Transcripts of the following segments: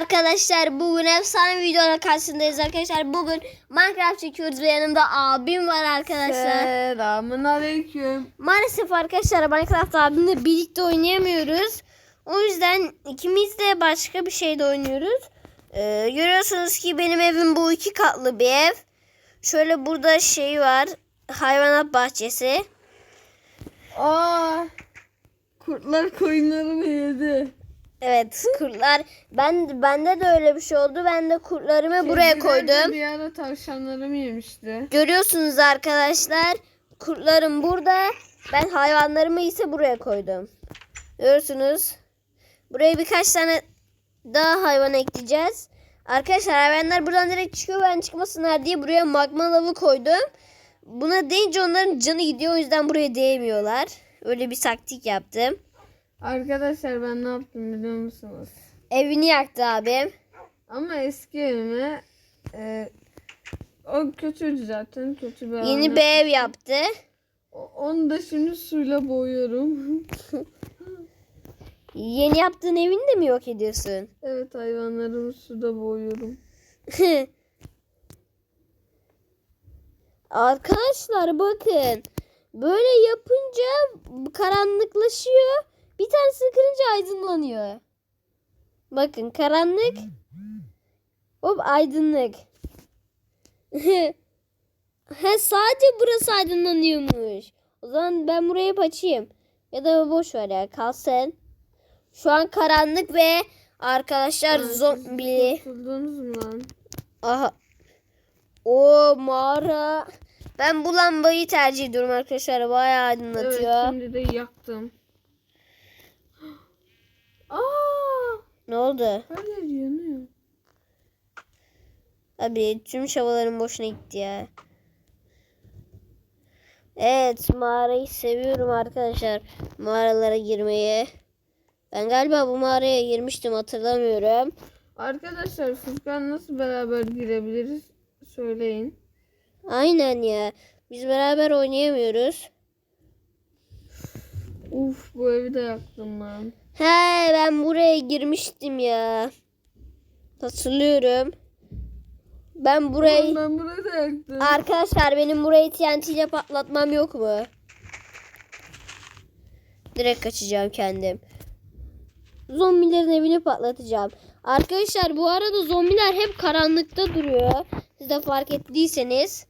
Arkadaşlar bugün efsane videoda karşısındayız arkadaşlar. Bugün Minecraft çekiyoruz ve yanımda abim var arkadaşlar. Selamun aleyküm. Maalesef arkadaşlar Minecraft abimle birlikte oynayamıyoruz. O yüzden ikimiz de başka bir şeyde oynuyoruz. Ee, görüyorsunuz ki benim evim bu iki katlı bir ev. Şöyle burada şey var. Hayvanat bahçesi. Aa, kurtlar koyunlarımı yedi. Evet kurtlar. Ben bende de öyle bir şey oldu. Ben de kurtlarımı buraya Kediler de koydum. Bir ara tavşanlarımı yemişti. Görüyorsunuz arkadaşlar. Kurtlarım burada. Ben hayvanlarımı ise buraya koydum. Görüyorsunuz. Buraya birkaç tane daha hayvan ekleyeceğiz. Arkadaşlar hayvanlar buradan direkt çıkıyor. Ben çıkmasınlar diye buraya magma lavı koydum. Buna deyince onların canı gidiyor. O yüzden buraya değmiyorlar. Öyle bir taktik yaptım. Arkadaşlar ben ne yaptım biliyor musunuz? Evini yaktı abim. Ama eski evime e, o kötüydü zaten. Kötü bir Yeni bir ev yaptı. O- Onu da şimdi suyla boğuyorum. Yeni yaptığın evini de mi yok ediyorsun? evet hayvanlarımı suda boğuyorum. Arkadaşlar bakın. Böyle yapınca karanlıklaşıyor. Bir tanesini kırınca aydınlanıyor. Bakın karanlık. Hop aydınlık. He sadece burası aydınlanıyormuş. O zaman ben burayı açayım. Ya da boş ver ya kalsın. Şu an karanlık ve arkadaşlar Aa, siz zombi. Kurtuldunuz mu lan? Aha. O mağara. Ben bu lambayı tercih ediyorum arkadaşlar. Bayağı Evet aydınlatıyor. şimdi de yaktım. Aa, Ne oldu? her yer yanıyor. Abi tüm çabalarım boşuna gitti ya. Evet mağarayı seviyorum arkadaşlar. Mağaralara girmeyi. Ben galiba bu mağaraya girmiştim hatırlamıyorum. Arkadaşlar Furkan nasıl beraber girebiliriz? Söyleyin. Aynen ya. Biz beraber oynayamıyoruz. Uf bu evi de yaktım lan. He ben buraya girmiştim ya. Hatırlıyorum. Ben burayı... Lan ben burayı da yaktım. Arkadaşlar benim burayı TNT ile patlatmam yok mu? Direkt kaçacağım kendim. Zombilerin evini patlatacağım. Arkadaşlar bu arada zombiler hep karanlıkta duruyor. Siz de fark ettiyseniz.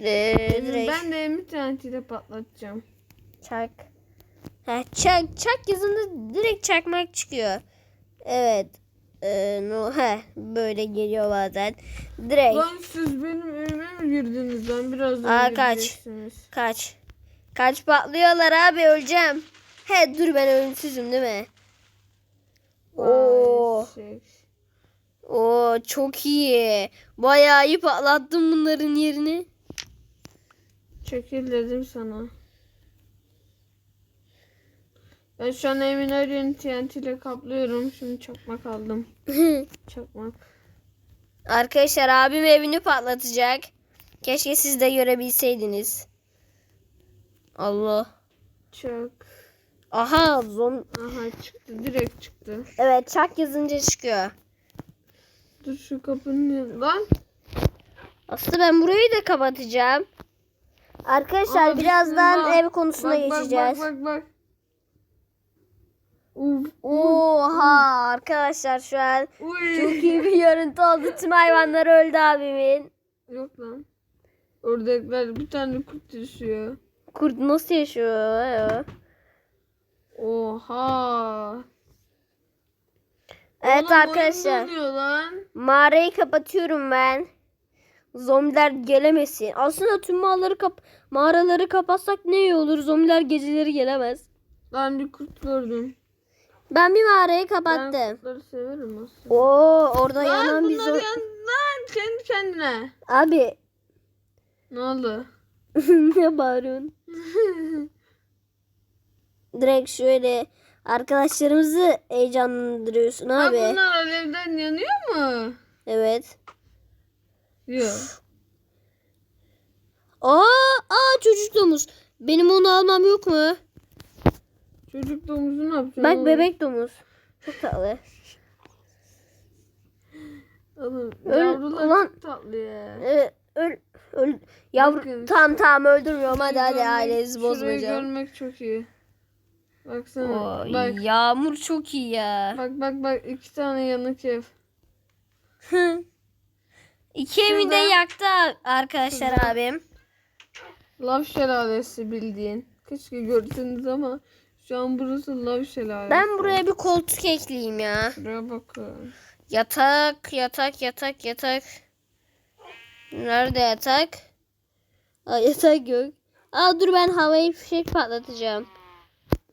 Ee, direkt Ben de evimi TNT'de patlatacağım. Çak. Ha, çak, çak yazında direkt çakmak çıkıyor. Evet. Ee, no, he, böyle geliyor bazen. Direkt. Lan siz benim evime mi girdiniz lan? Birazdan Aa, kaç. Kaç. Kaç patlıyorlar abi öleceğim. He dur ben ölümsüzüm değil mi? Oo. Oo çok iyi. Bayağı iyi patlattım bunların yerini. Çekil dedim sana. Ben şu an evimin her yerini TNT ile kaplıyorum. Şimdi çakmak aldım. Çakmak. Arkadaşlar abim evini patlatacak. Keşke siz de görebilseydiniz. Allah. Çak. Aha zom. Aha çıktı. Direkt çıktı. Evet çak yazınca çıkıyor. Dur şu kapının Lan. Aslında ben burayı da kapatacağım. Arkadaşlar Aa, birazdan ev konusuna Bak, bak, geçeceğiz. Bak bak bak. Uf. Oha arkadaşlar şu an Uy. çok iyi bir görüntü oldu. Tüm hayvanlar öldü abimin. Yok lan. Oradakiler bir tane kurt yaşıyor. Kurt nasıl yaşıyor? ya? Oha. Evet Oğlum, arkadaşlar mağarayı kapatıyorum ben. Zombiler gelemesin. Aslında tüm mağaraları kap mağaraları kapatsak ne iyi olur. Zombiler geceleri gelemez. Lan bir kurt gördüm. Ben bir mağarayı Ben kapattım. kurtları severim aslında. Oo orada Lan yanan bir yan... Lan kendi kendine. Abi Ne oldu? ne bağırıyorsun? Direkt şöyle arkadaşlarımızı heyecanlandırıyorsun Ha, abi. bunlar alevden yanıyor mu? Evet. Yok. Aa, aa çocuk domuz. Benim onu almam yok mu? Çocuk domuzu ne yapacak? Bak bebek domuz. Çok tatlı. Oğlum Öl- yavrular ulan- çok tatlı ya. Ee, öl, öl, yavru, Bakın, tamam tamam öldürmüyorum hadi hadi Şurayı bozmayacağım. görmek çok iyi. Baksana. Oy, Bak, Yağmur çok iyi ya. bak bak bak iki tane yanık ev. İki evi de yaktı arkadaşlar Şurada. abim. Lav şelalesi bildiğin. Keşke görseniz ama şu an burası lav şelalesi. Ben buraya bir koltuk ekleyeyim ya. Şuraya bakın. Yatak, yatak, yatak, yatak. Nerede yatak? Aa, yatak yok. Aa dur ben havayı fişek patlatacağım.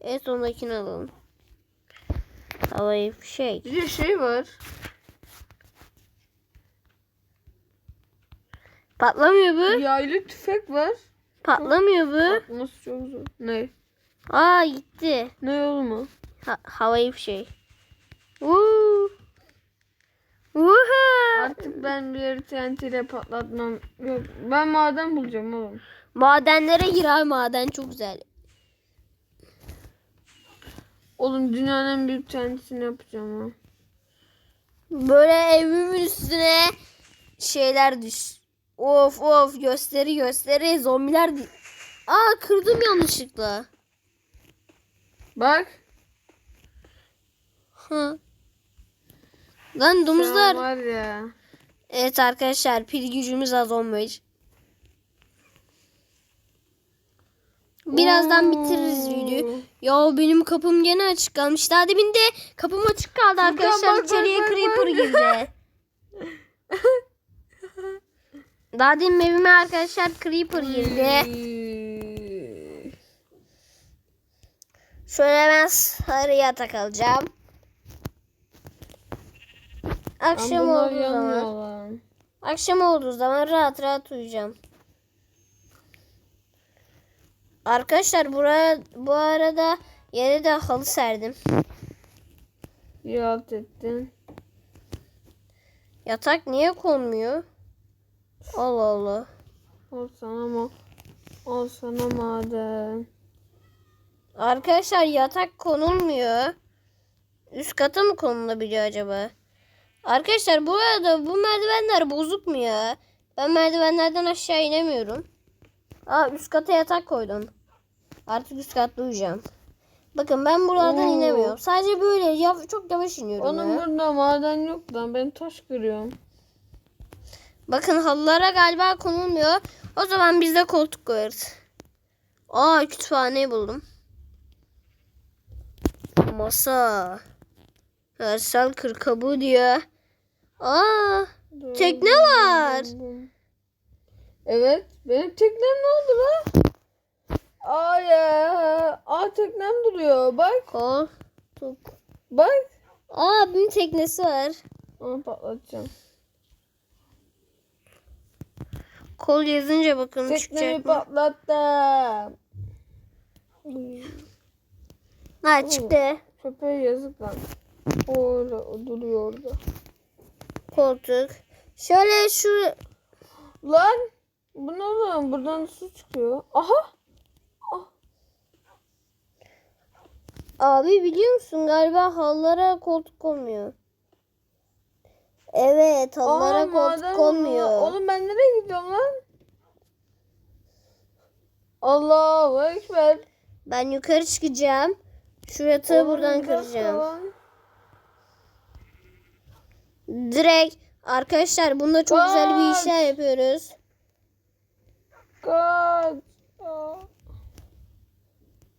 En sondakini alalım. Havayı fişek. Bir de şey var. Patlamıyor bu. Yaylı tüfek var. Patlamıyor bu. Atması çok zor. Ne? Aa gitti. Ne yolu mu? Ha, havayı fişek. Woo. Woohoo. Artık ben bir yeri TNT ile patlatmam. Yok ben maden bulacağım oğlum. Madenlere gir abi maden çok güzel. Oğlum dünyanın en büyük TNT'sini yapacağım ha. Böyle evimin üstüne şeyler düş. Of of gösteri gösteri zombiler. Aa kırdım yanlışlıkla. Bak. Ha. Lan domuzlar. var ya. Evet arkadaşlar pil gücümüz az olmuş. Birazdan bitiririz videoyu. Ya benim kapım gene açık kalmış. Daha demin de kapım açık kaldı arkadaşlar. bak, bak, İçeriye bak, creeper girdi. Daha demin evime arkadaşlar creeper girdi. Şöyle ben sarı yatak alacağım. Akşam bunlar olduğu zaman. Akşam olduğu zaman rahat rahat uyuyacağım. Arkadaşlar buraya bu arada yere de halı serdim. İyi halt ettin. Yatak niye konmuyor? Allah Allah. Al sana ma Al sana maden. Arkadaşlar yatak konulmuyor. Üst kata mı konulabiliyor acaba? Arkadaşlar bu arada bu merdivenler bozuk mu ya? Ben merdivenlerden aşağı inemiyorum. Aa üst kata yatak koydum. Artık üst katta uyuyacağım. Bakın ben buralardan Oo. inemiyorum. Sadece böyle yav- çok yavaş iniyorum Onun ya. burada maden yok lan. Ben taş kırıyorum. Bakın halılara galiba konulmuyor. O zaman biz de koltuk koyarız. Aa kütüphaneyi buldum. Masa. Ersel kırkabu diyor. Aa Tekne var. Evet. Benim teknem ne oldu lan? Aa ya. Aa teknem duruyor. Bak. koltuk. Bak. Aa abimin teknesi var. Onu patlatacağım. Kol yazınca bakın Teknemi çıkacak mı? patlattım. Ha çıktı. Köpeğe yazık lan. O öyle duruyor orada. Koltuk. Şöyle şu Lan. Bu ne lan? Buradan su çıkıyor. Aha. Abi biliyor musun galiba halılara koltuk konmuyor. Evet halılara Aa, koltuk oldu. konmuyor. Oğlum ben nereye gidiyorum lan? Allahu Ekber. Ben yukarı çıkacağım. Şu yatağı Oğlum, buradan kıracağım. lan. Direkt arkadaşlar bunda çok güzel bir Kaç. işler yapıyoruz. Kaç.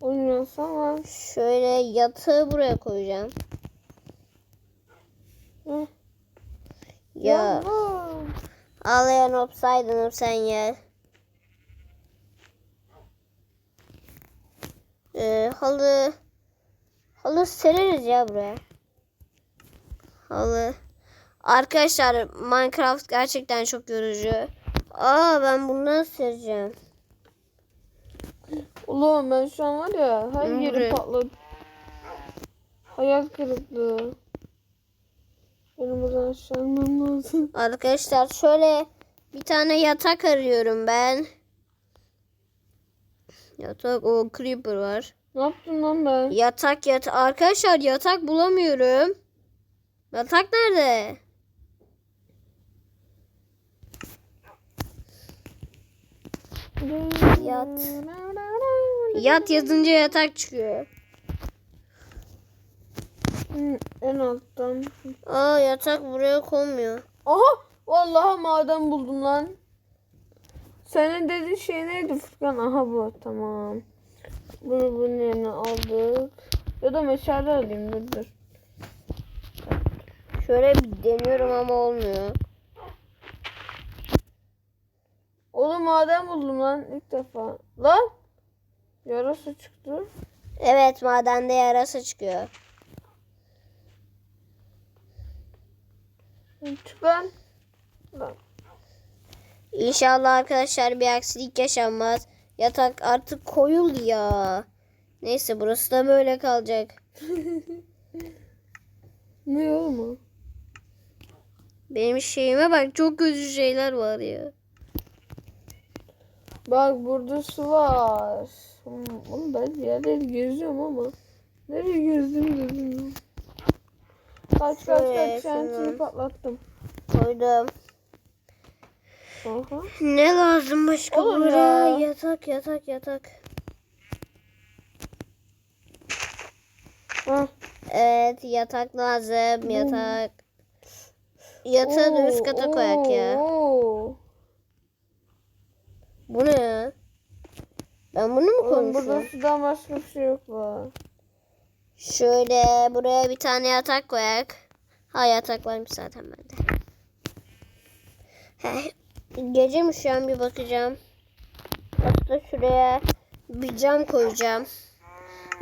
Oynasana. Şöyle yatağı buraya koyacağım. Hı. Ya ağlayan opsaydın sen ya. Ee, halı halı sereriz ya buraya. Halı. Arkadaşlar Minecraft gerçekten çok yorucu. Aa ben bundan sereceğim. Oğlum ben şu an var ya her Hı, yeri patladı. Hayal kırıklığı. Benim buradan aşağı inmem lazım. Arkadaşlar şöyle bir tane yatak arıyorum ben. Yatak o creeper var. Ne yaptım lan ben? Yatak yat. Arkadaşlar yatak bulamıyorum. Yatak nerede? Yat. Yat yazınca yatak çıkıyor. Hmm, en alttan. Aa yatak buraya konmuyor. Aha! Vallahi maden buldum lan. Senin dediğin şey neydi Furkan? Aha bu tamam. Bunu bunun yerine aldık. Ya da meşale alayım dur dur. Şöyle bir deniyorum ama olmuyor. Oğlum maden buldum lan ilk defa. Lan! Yarası çıktı. Evet madende yarasa çıkıyor. Çık lan. Lan. İnşallah arkadaşlar bir aksilik yaşanmaz. Yatak artık koyul ya. Neyse burası da böyle kalacak. Ne oğlum o? Benim şeyime bak çok kötü şeyler var ya. Bak burada su var. Oğlum ben yerleri geziyorum ama. Nereye gezdim de bilmiyorum. Kaç kaç kaç şantiyı şunu. patlattım. Koydum. Aha. Ne lazım başka Oğlum buraya? ya. Yatak yatak yatak. Hah. Evet yatak lazım yatak. Yatağı da üst kata Oo, koyak ya. oo. Bu ne ya? Ben bunu mu Oğlum burada koymuşum? sudan başka bir şey yok var. Şöyle buraya bir tane yatak koyak. Ha yatak varmış zaten bende. Heh, Gece mi şu an bir bakacağım. Hatta şuraya bir cam koyacağım.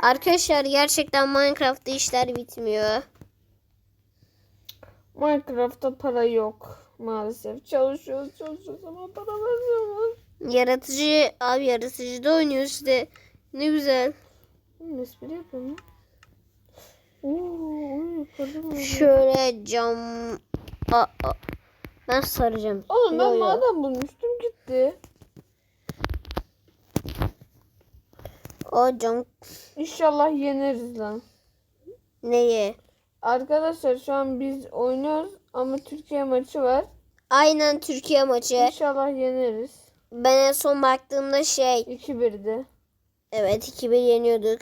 Arkadaşlar gerçekten Minecraft'ta işler bitmiyor. Minecraft'ta para yok. Maalesef çalışıyoruz çalışıyoruz ama para vermiyorlar. Yaratıcı abi yaratıcıda oynuyor işte. Ne güzel. Espri yapıyorum. Oo, oy, yukarıda mı? Şöyle cam. Aa, aa. Ben saracağım. Oğlum ben Yo, yo. maden bulmuştum gitti. O cam İnşallah yeneriz lan. neyi? Arkadaşlar şu an biz oynuyoruz ama Türkiye maçı var. Aynen Türkiye maçı. İnşallah yeneriz. Ben en son baktığımda şey 2-1'de. evet 2-1 yeniyorduk.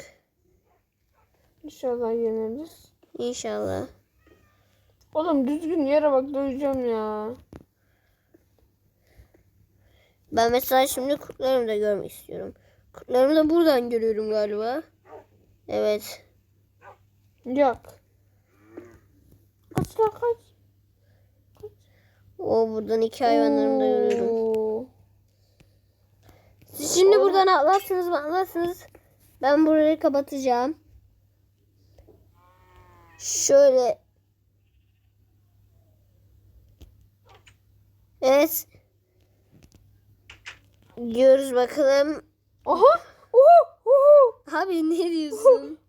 İnşallah yeneriz. İnşallah. Oğlum düzgün yere bak döveceğim ya. Ben mesela şimdi kurtlarımı da görmek istiyorum. Kurtlarımı da buradan görüyorum galiba. Evet. Yok. Kaç lan kaç. O buradan iki hayvanlarımı da görüyorum. Siz şimdi Oğlum. buradan atlarsınız atlarsınız. Ben burayı kapatacağım. Şöyle. Evet. Gidiyoruz bakalım. Aha. Uhu. Uhu. Abi ne diyorsun?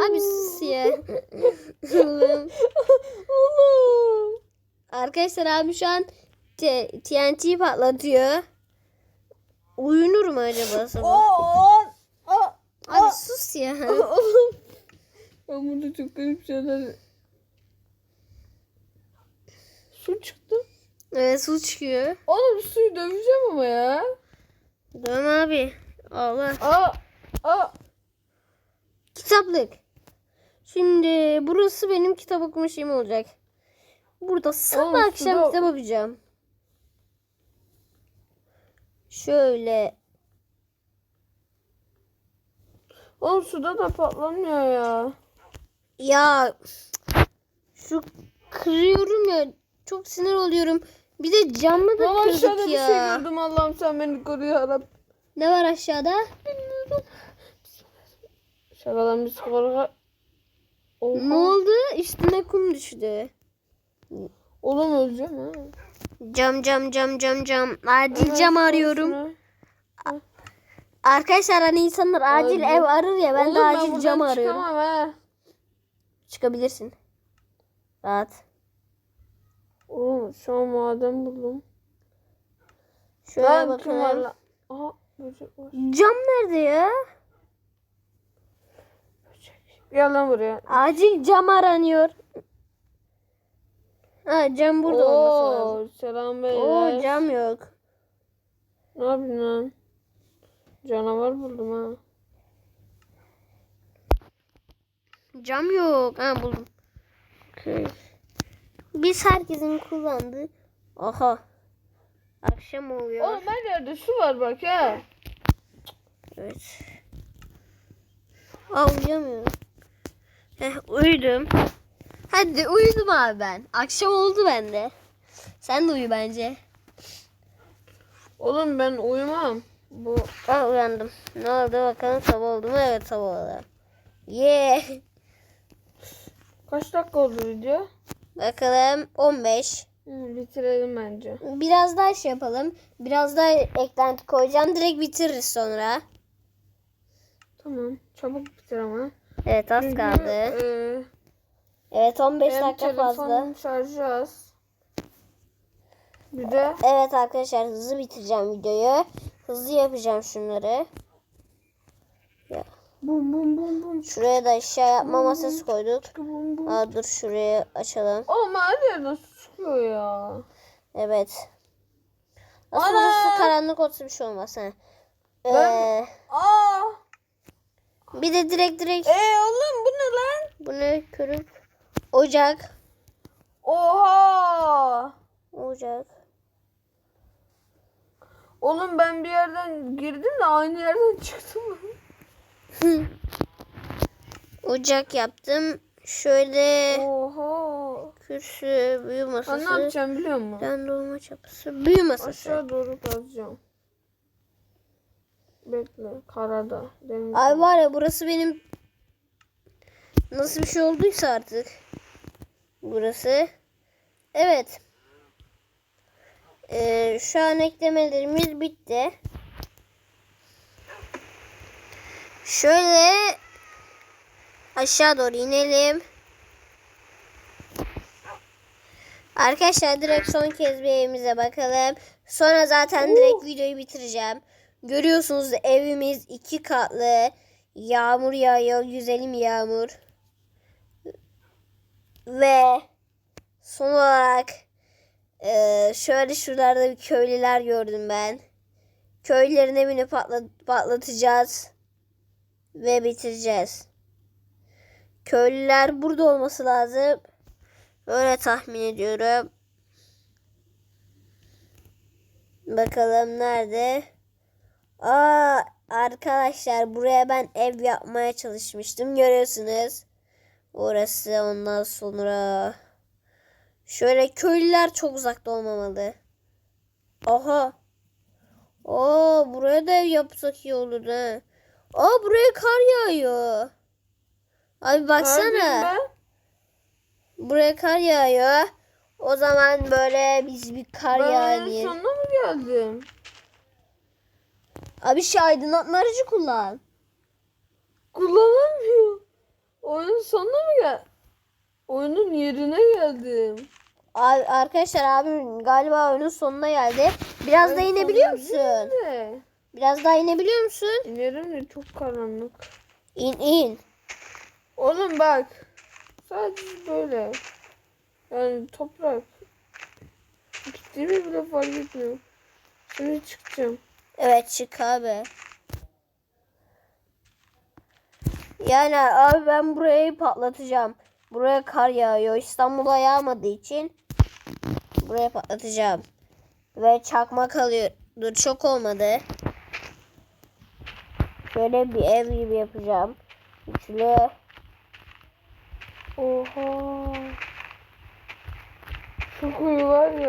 Abi sus ya. Oğlum. Oğlum. Arkadaşlar abi şu an TNT patlatıyor. Uyunur mu acaba sabah? Abi sus ya. Ben burada çok garip şeyler... Su çıktı. Evet su çıkıyor. Oğlum suyu döveceğim ama ya. Dön abi. Allah. Aa. Aa. Kitaplık. Şimdi burası benim kitap okuma şeyim olacak. Burada sabah Oğlum, akşam suda- kitap okuyacağım. Şöyle. Oğlum suda da patlamıyor ya. Ya şu kırıyorum ya. Çok sinir oluyorum. Bir de camı da aşağıda kırdık bir ya. şey gördüm Allah'ım sen beni koru ya. Ne var aşağıda? Şakadan bir. Oha. Ne oldu? Üstüne kum düştü. Oğlum öleceğim ha. Cam cam cam cam cam. Acil Hemen cam arıyorum. şunu. Arkadaşlar hani insanlar acil Öldü. ev arar ya ben Oğlum de acil buradan cam arıyorum. çıkamam ha. Çıkabilirsin. Rahat. Oğlum şu an maden buldum. Şöyle bakalım. lan? Aha böcek var. Cam nerede ya? Böcek. Gel lan buraya. Acil cam aranıyor. Ha cam burada olması lazım. Oo, selam Oo beyler. cam yok. Ne yapayım lan? Canavar buldum ha. Cam yok. Ha buldum. Okey. Biz herkesin kullandığı. Aha. Akşam oluyor. Oğlum her yerde su var bak ha. Evet. Aa uyuyamıyorum. Heh uyudum. Hadi uyudum abi ben. Akşam oldu bende. Sen de uyu bence. Oğlum ben uyumam. Bu Aa uyandım. Ne oldu bakalım sabah oldu mu? Evet sabah oldu. Yeah. kaç dakika oldu video? Bakalım 15. Hı, bitirelim bence. Biraz daha şey yapalım. Biraz daha eklenti koyacağım. Direkt bitiririz sonra. Tamam. Çabuk bitir ama. Evet az Çünkü, kaldı. eee, Evet 15 hem dakika fazla. şarjı az. Bir de Evet arkadaşlar hızlı bitireceğim videoyu. Hızlı yapacağım şunları. Bum bum bum bum. Şuraya da aşağı yapma masası koyduk. Bum bum. Aa, dur şurayı açalım. Oğlum her yerden su çıkıyor ya. Evet. Nasıl Ana! burası karanlık olsa bir şey olmaz. Ha. Ee, Ben- Aa! bir de direkt direkt Ee oğlum bu ne lan? bu ne körük? Ocak. Oha! Ocak. Oğlum ben bir yerden girdim de aynı yerden çıktım. Ocak yaptım. Şöyle Oha! kürsü, büyü Ben ne masası. yapacağım biliyor musun? Ben dolma çapısı, büyü masası. Aşağı doğru kazacağım. Bekle. Karada. Deniz. Ay var ya burası benim nasıl bir şey olduysa artık. Burası. Evet. Ee, şu an eklemelerimiz bitti. Şöyle aşağı doğru inelim. Arkadaşlar direkt son kez bir evimize bakalım. Sonra zaten direkt videoyu bitireceğim. Görüyorsunuz evimiz iki katlı. Yağmur yağıyor. Güzelim yağmur. Ve son olarak eee, şöyle şuralarda bir köylüler gördüm ben. Köylülerin evini patla- patlatacağız. Ve bitireceğiz. Köylüler burada olması lazım. Öyle tahmin ediyorum. Bakalım nerede? Aa arkadaşlar buraya ben ev yapmaya çalışmıştım. Görüyorsunuz. Orası ondan sonra. Şöyle köylüler çok uzakta olmamalı. Aha. Aa buraya da ev yapsak iyi olur ha. Aa buraya kar yağıyor. Abi baksana. Ben? Buraya kar yağıyor. O zaman böyle biz bir kar Ben yağıyor. sonuna mı geldim? Abi şey aydınlatmacı kullan. Kullanamıyor. Oyunun sonuna mı gel? Oyunun yerine geldim. Abi, arkadaşlar abi galiba oyunun sonuna geldi. Biraz da Oyunun inebiliyor musun? de. Biraz daha inebiliyor musun? İnerim de çok karanlık. İn in. Oğlum bak. Sadece böyle. Yani toprak. Gittiğimi bile fark etmiyor. Şimdi çıkacağım. Evet çık abi. Yani abi ben burayı patlatacağım. Buraya kar yağıyor. İstanbul'a yağmadığı için buraya patlatacağım. Ve çakmak alıyor. Dur çok olmadı. Şöyle bir ev gibi yapacağım. Üçlü. Oha. Çok iyi var ya.